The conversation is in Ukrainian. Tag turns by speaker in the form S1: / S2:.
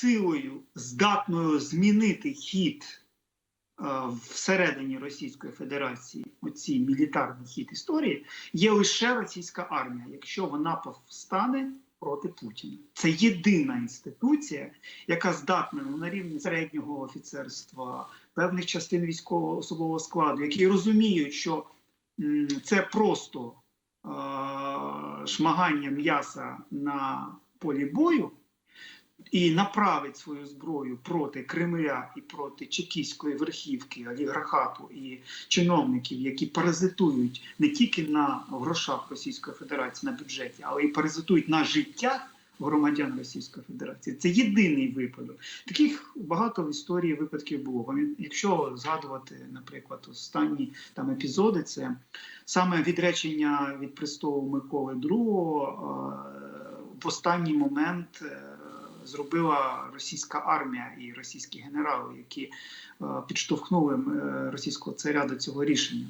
S1: силою, здатною змінити хід е, всередині Російської Федерації, оцій мілітарний хід історії, є лише російська армія, якщо вона повстане проти Путіна. Це єдина інституція, яка здатна на рівні середнього офіцерства, певних частин військового особового складу, які розуміють, що це просто е, шмагання м'яса на полі бою. І направить свою зброю проти Кремля і проти чекістської верхівки, олігархату і чиновників, які паразитують не тільки на грошах Російської Федерації на бюджеті, але й паразитують на життях громадян Російської Федерації. Це єдиний випадок. Таких багато в історії випадків було. Якщо згадувати, наприклад, останні там епізоди, це саме відречення від престолу Миколи II е, в останній момент. Зробила російська армія і російські генерали, які е, підштовхнули е, російського царя до цього рішення.